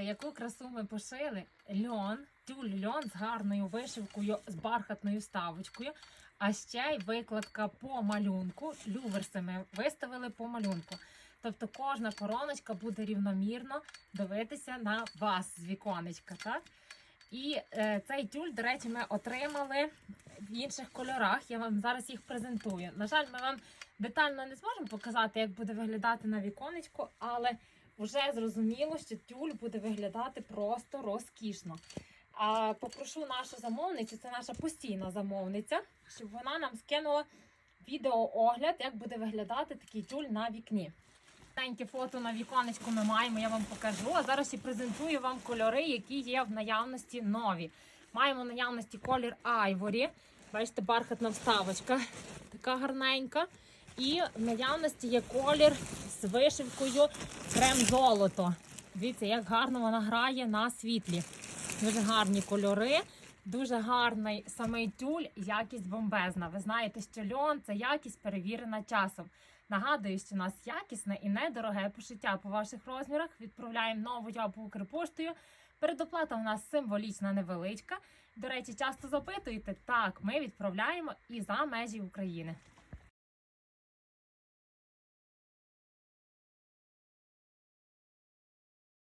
Дивіться, яку красу ми пошили. Льон, тюль льон з гарною вишивкою, з бархатною вставочкою. А ще й викладка по малюнку. Люверси ми виставили по малюнку. Тобто кожна короночка буде рівномірно дивитися на вас з віконечка. Так? І е, цей тюль, до речі, ми отримали в інших кольорах. Я вам зараз їх презентую. На жаль, ми вам детально не зможемо показати, як буде виглядати на віконечку, але вже зрозуміло, що тюль буде виглядати просто розкішно. А попрошу нашу замовницю, це наша постійна замовниця, щоб вона нам скинула відеоогляд, як буде виглядати такий тюль на вікні. Маленьке фото на віконечку ми маємо, я вам покажу. А зараз і презентую вам кольори, які є в наявності нові. Маємо в наявності колір Айворі. Бачите, бархатна вставочка, така гарненька. І в наявності є колір з вишивкою крем золото. Дивіться, як гарно вона грає на світлі. Дуже гарні кольори, дуже гарний самий тюль, якість бомбезна. Ви знаєте, що льон це якість перевірена часом. Нагадую, що у нас якісне і недороге пошиття по ваших розмірах. Відправляємо нову по Укрпоштою. Передоплата у нас символічна невеличка. До речі, часто запитуєте, так, ми відправляємо і за межі України.